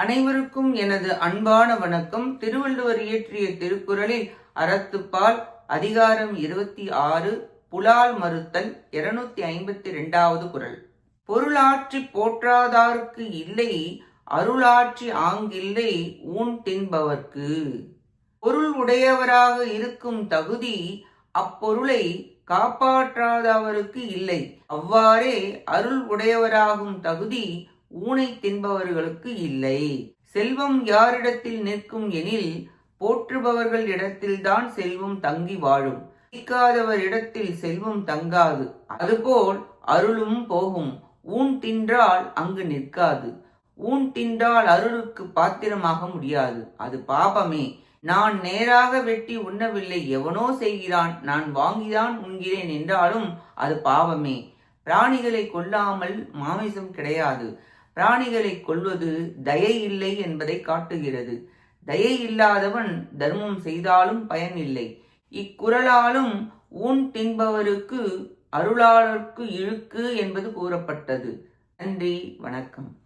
அனைவருக்கும் எனது அன்பான வணக்கம். திருவள்ளுவர் இயற்றிய திருக்குறளில் அறத்துப்பால் அதிகாரம் இருபத்தி ஆறு புலால் மறுத்தல் இருநூத்தி ஐம்பத்தி ரெண்டாவது குறள். பொருளாற்றி போற்றாதார்க்கு இல்லை அருளாற்றி ஆங்கில்லை ஊன் தின்பவர்க்கு. பொருள் உடையவராக இருக்கும் தகுதி அப்பொருளை காப்பாற்றாதவருக்கு இல்லை. அவ்வாறே அருள் உடையவராகும் தகுதி ஊனை தின்பவர்களுக்கு இல்லை. செல்வம் யாரிடத்தில் நிற்கும் எனில் போற்றுபவர்கள் இடத்தில்தான் செல்வம் தங்கி வாழும். நிற்காதவர் இடத்தில் செல்வம் தங்காது. அதுபோல் அருளும் போகும். ஊன் தின்றால் அங்கு நிற்காது. ஊன் தின்றால் அருளுக்கு பாத்திரமாக முடியாது. அது பாபமே. நான் நேராக வெட்டி உண்ணவில்லை. எவனோ செய்கிறான். நான் வாங்கிதான் உண்கிறேன் என்றாலும் அது பாவமே. பிராணிகளை கொல்லாமல் மாமிசம் கிடையாது. பிராணிகளை கொல்வது தயை இல்லை என்பதை காட்டுகிறது. தயை இல்லாதவன் தர்மம் செய்தாலும் பயன் இல்லை. இக்குறளாலும் ஊன் தின்பவருக்கு அருளாளர்க்கு இழுக்கு என்பது கூறப்பட்டது. நன்றி வணக்கம்.